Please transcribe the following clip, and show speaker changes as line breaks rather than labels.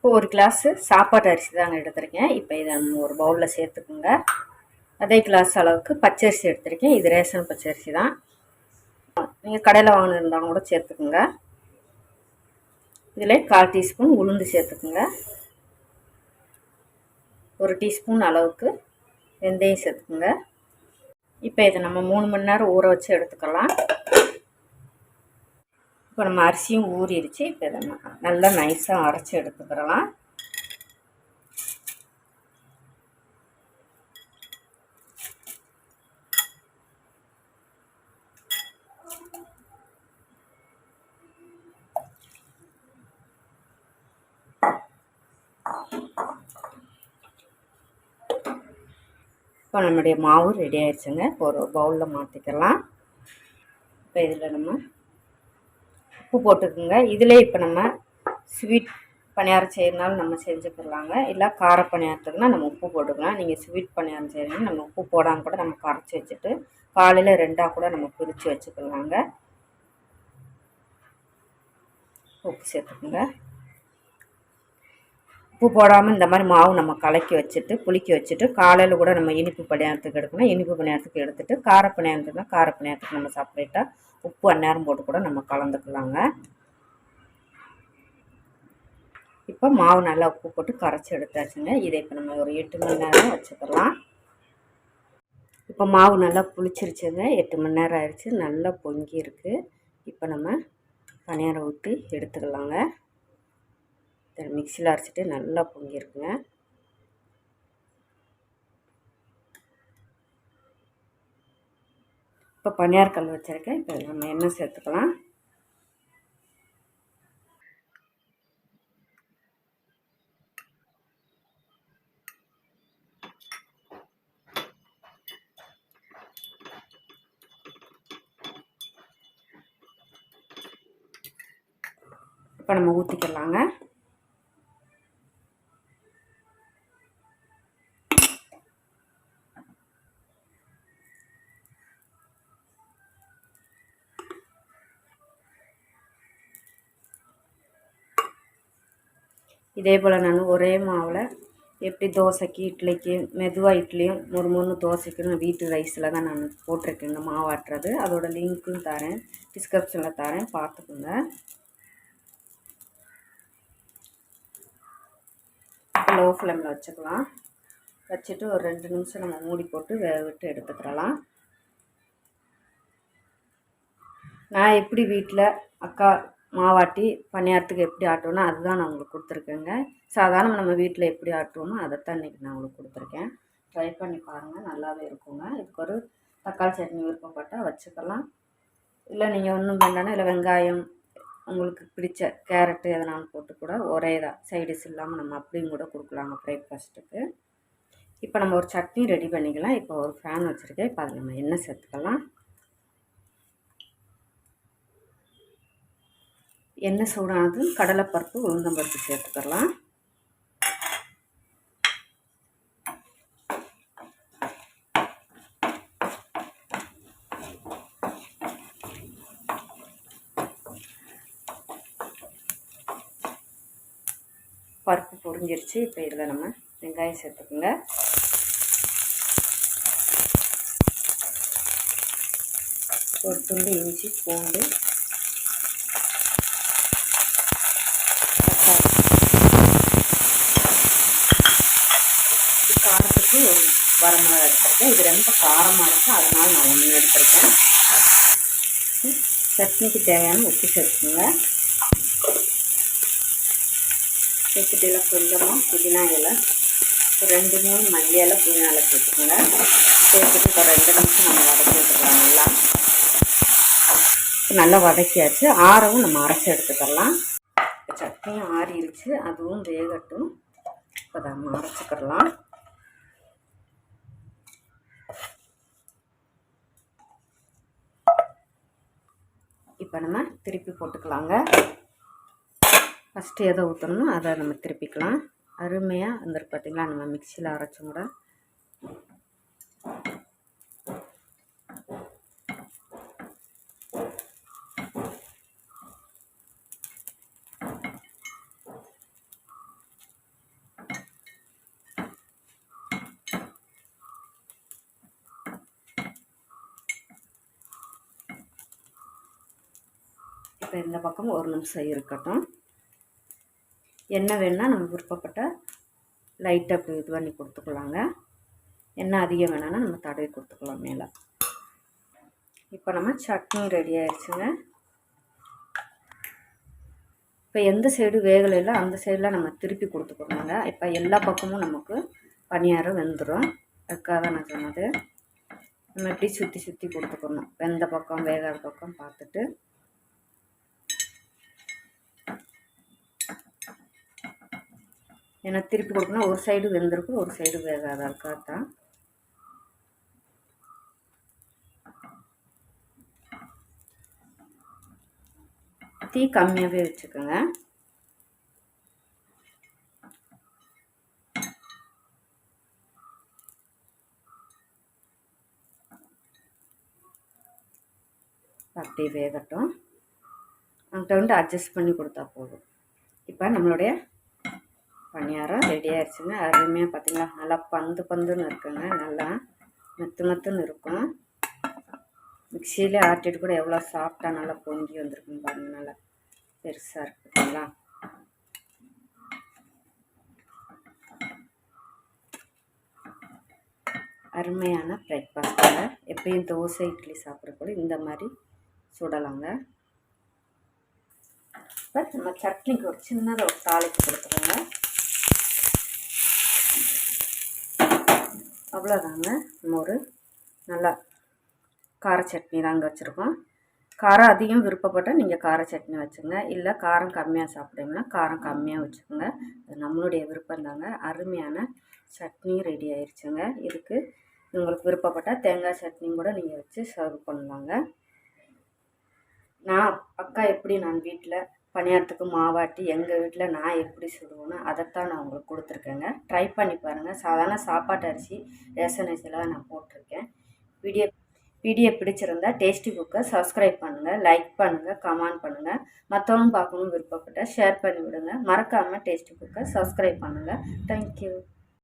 இப்போ ஒரு கிளாஸு சாப்பாட்டு அரிசி தாங்க எடுத்திருக்கேன். இப்போ இதை நம்ம ஒரு பவுலில் சேர்த்துக்குங்க. அதே கிளாஸ் அளவுக்கு பச்சரிசி எடுத்திருக்கேன். இது ரேஷன் பச்சரிசி தான். நீங்கள் கடையில் வாங்கினிருந்தாலும் கூட சேர்த்துக்குங்க. இதில் கால் டீஸ்பூன் உளுந்து சேர்த்துக்குங்க. ஒரு டீஸ்பூன் அளவுக்கு வெந்தயம் சேர்த்துக்குங்க. இப்போ இதை நம்ம மூணு மணி நேரம் ஊற வச்சு எடுத்துக்கலாம். இப்போ நம்ம அரிசியும் ஊறிடுச்சு. இப்போ இதை நல்லா நைஸாக அரைச்சி எடுத்துக்கிறலாம் இப்போ நம்முடைய மாவு ரெடி ஆயிடுச்சுங்க. இப்போ ஒரு பவுலில் மாற்றிக்கலாம் இப்போ இதில் நம்ம உப்பு போட்டுக்குங்க. இதிலே இப்போ நம்ம ஸ்வீட் பணியாரம் செய்யறதுனாலும் நம்ம செஞ்சுக்கிறலாங்க இல்லை கார பணியாரத்துக்குனா நம்ம உப்பு போட்டுக்கலாம். நீங்கள் ஸ்வீட் பணியாரம் செய்யறீங்க நம்ம உப்பு போடாமல் கூட நம்ம கரைச்சி வச்சுட்டு காலையில் ரெண்டாக கூட நம்ம பிரித்து வச்சுக்கலாங்க. உப்பு சேர்த்துக்குங்க. உப்பு போடாமல் இந்த மாதிரி மாவு நம்ம கலக்கி வச்சுட்டு புளிக்க வச்சுட்டு காலையில் கூட நம்ம இனிப்பு பணியாரத்துக்கு எடுக்கணும். இனிப்பு பணியாரத்துக்கு எடுத்துகிட்டு கார பணியாரத்துக்குனா கார பணியாரத்துக்கு நம்ம செப்பரேட்டாக உப்பு அந்நேரம் போட்டு கூட நம்ம கலந்துக்கலாங்க. இப்போ மாவு நல்லா உப்பு போட்டு கரைச்சி எடுத்தாச்சுங்க. இதை இப்போ நம்ம ஒரு எட்டு மணி நேரம் வச்சுக்கலாம். இப்போ மாவு நல்லா புளிச்சிருச்சுங்க. எட்டு மணி நேரம் ஆயிடுச்சு. நல்லா பொங்கி இருக்குது இப்போ நம்ம பணியாரம் ஊற்றி எடுத்துக்கலாங்க. மிக்சியில் அரைச்சிட்டு நல்லா பொங்கியிருக்குங்க இப்போ பனியார் கல் வச்சுருக்கேன். இப்போ நம்ம எண்ணெய் சேர்த்துக்கலாம். இப்போ நம்ம ஊற்றிக்கலாங்க இதே போல் நான் ஒரே மாவில் எப்படி தோசைக்கு இட்லிக்கு மெதுவாக இட்லியும் ஒரு மூணு தோசைக்கு நான் வீட்டு ரைஸில் தான் நான் போட்டிருக்கேங்க மாவாட்டுறது அதோடய லிங்க்கும் தரேன். டிஸ்கிரிப்ஷனில் தரேன். பார்த்துக்குங்க. லோ ஃப்ளேமில் வச்சுக்கலாம். வச்சுட்டு ஒரு ரெண்டு நிமிஷம் நம்ம மூடி போட்டு வேக விட்டு எடுத்துக்கிறலாம். நான் எப்படி வீட்டில் அக்கா மாவாட்டி பணியாரத்துக்கு எப்படி ஆட்டணும் அதுதான் நான் உங்களுக்கு கொடுத்துருக்கேங்க. சாதாரண நம்ம வீட்டில் எப்படி ஆட்டுவோமோ அதைத்தான் இன்றைக்கி நான் உங்களுக்கு கொடுத்துருக்கேன். ட்ரை பண்ணி பாருங்கள் நல்லாவே இருக்குங்க. இதுக்கு ஒரு தக்காளி சட்னி விருப்பப்பட்டால் வச்சுக்கலாம். இல்லை நீங்கள் ஒன்றும் வேண்டாம்னா இல்லை வெங்காயம் உங்களுக்கு பிடிச்ச கேரட்டு எதனாலும் போட்டு கூட ஒரே இதாக சைடிஸ் இல்லாமல் நம்ம அப்படியும் கூட கொடுக்கலாங்க பிரேக்ஃபாஸ்ட்டுக்கு இப்போ நம்ம ஒரு சட்னி ரெடி பண்ணிக்கலாம். இப்போ ஒரு ஃபேன் வச்சுருக்கேன். இப்போ அதில் நம்ம எண்ணெய் சேர்த்துக்கலாம். எண்ணெய் சூடானதும் கடலைப்பருப்பு உளுந்தம்பருப்பு சேர்த்துக்கலாம் பருப்பு பொரிஞ்சிருச்சு இப்போ இதில் நம்ம வெங்காயம் சேர்த்துக்குங்க. ஒரு துண்டு இஞ்சி பூண்டு இது காரத்துக்கு ஒரு வரமிளகா எடுத்திருக்கேன். இது ரொம்ப காரமாக இருக்கும் அதனால் நான் ஒன்று எடுத்திருக்கேன். சட்னிக்கு தேவையான உப்பு சேர்த்துக்குங்க. சேர்த்துட்டு எல்லாம் கொஞ்சமாக புதினா இலை ரெண்டு மூணு மல்லி இலை புதினா இலை சேர்த்துக்கோங்க. சேர்த்துட்டு இப்போ ரெண்டு நிமிஷம் நம்ம வதக்கி எடுத்துக்கலாம் நல்லா. நல்லா வதக்கியாச்சு. ஆறவும் நம்ம அரைச்சி எடுத்துக்கலாம். சட்னியும் ஆறிடுச்சு. அதுவும் வேகட்டும். இப்போ நம்ம அரைச்சிக்கிடலாம் இப்போ நம்ம திருப்பி போட்டுக்கலாங்க. ஃபஸ்ட்டு எதை ஊற்றணுமோ அதை நம்ம திருப்பிக்கலாம். அருமையாக வந்துருக்கு பார்த்திங்களா நம்ம மிக்சியில் அரைச்சும் கூட இப்போ இந்த பக்கம் ஒரு நிமிஷம் இருக்கட்டும். எண்ணெய் வேணால் நம்ம விருப்பப்பட்ட லைட்டாக இப்படி இது பண்ணி கொடுத்துக்கலாங்க. எண்ணெய் அதிகம் வேணான்னா நம்ம தடவி கொடுத்துக்கலாம் மேலே. இப்போ நம்ம சட்னி ரெடி ஆயிடுச்சுங்க. இப்போ எந்த சைடு வேகலையில் அந்த சைடில் நம்ம திருப்பி கொடுத்துக்கணுங்க. இப்போ எல்லா பக்கமும் நமக்கு பணியாரம் வெந்துடும் அதுக்காக நான் சொன்னது. நம்ம இப்படி சுற்றி சுற்றி கொடுத்துக்கணும். வெந்த பக்கம் வேகாத பக்கம் பார்த்துட்டு. ஏன்னா திருப்பி கொடுக்கணும் ஒரு சைடு வெந்திருக்கும் ஒரு சைடு வேகாத அதுக்காக தீ கம்மியாகவே வச்சுக்கோங்க. அப்படியே வேகட்டும். அங்கிட்ட வந்து அட்ஜஸ்ட் பண்ணி கொடுத்தா போதும். இப்போ நம்மளுடைய பணியாரம் ரெடி ஆயிடுச்சுங்க. அருமையாக பார்த்தீங்களா நல்லா பந்து பந்துன்னு இருக்குங்க. நல்லா மெத்து மெத்துன்னு இருக்கும். மிக்சியில் ஆட்டிட்டு கூட எவ்வளோ சாஃப்டாக நல்லா பொங்கி வந்திருக்குன்னு பாருங்கள் நல்லா பெருசாக இருக்குங்களா அருமையான பிரேக்ஃபாஸ்ட்டுங்க எப்பயும் தோசை இட்லி சாப்பிட்ற கூட இந்த மாதிரி சுடலாங்க. இப்போ நம்ம சட்னிக்கு ஒரு சின்னதாக ஒரு தாளிப்பு கொடுத்துருங்க. அவ்வளோதாங்க நம்ம ஒரு நல்லா கார சட்னி தாங்க வச்சுருக்கோம். காரம் அதிகம் விருப்பப்பட்டால் நீங்கள் கார சட்னி வச்சுங்க இல்லை காரம் கம்மியாக சாப்பிட்டீங்கன்னா காரம் கம்மியாக வச்சுக்கோங்க. அது நம்மளுடைய விருப்பம் தாங்க. அருமையான சட்னி ரெடி ஆயிடுச்சுங்க இதுக்கு உங்களுக்கு விருப்பப்பட்டால் தேங்காய் சட்னியும் கூட நீங்கள் வச்சு சர்வ் பண்ணுவாங்க நான் அக்கா எப்படி நான் வீட்டில் பணியாரத்துக்கு மாவாட்டி எங்கள் வீட்டில் நான் எப்படி சுடுவேன்னு அதைத்தான் நான் உங்களுக்கு கொடுத்துருக்கேங்க. ட்ரை பண்ணி பாருங்கள் சாதாரண சாப்பாட்டு அரிசி ரேஷன் அரிசியில் நான் போட்டிருக்கேன். வீடியோ வீடியோ பிடிச்சிருந்தா டேஸ்டி குக்கை சப்ஸ்கிரைப் பண்ணுங்கள் லைக் பண்ணுங்கள் கமெண்ட் பண்ணுங்கள் மற்றவங்க பார்க்கணும் விருப்பப்பட்டால் ஷேர் பண்ணி விடுங்க மறக்காமல் டேஸ்டி குக்கை சப்ஸ்கிரைப் பண்ணுங்கள் தேங்க்யூ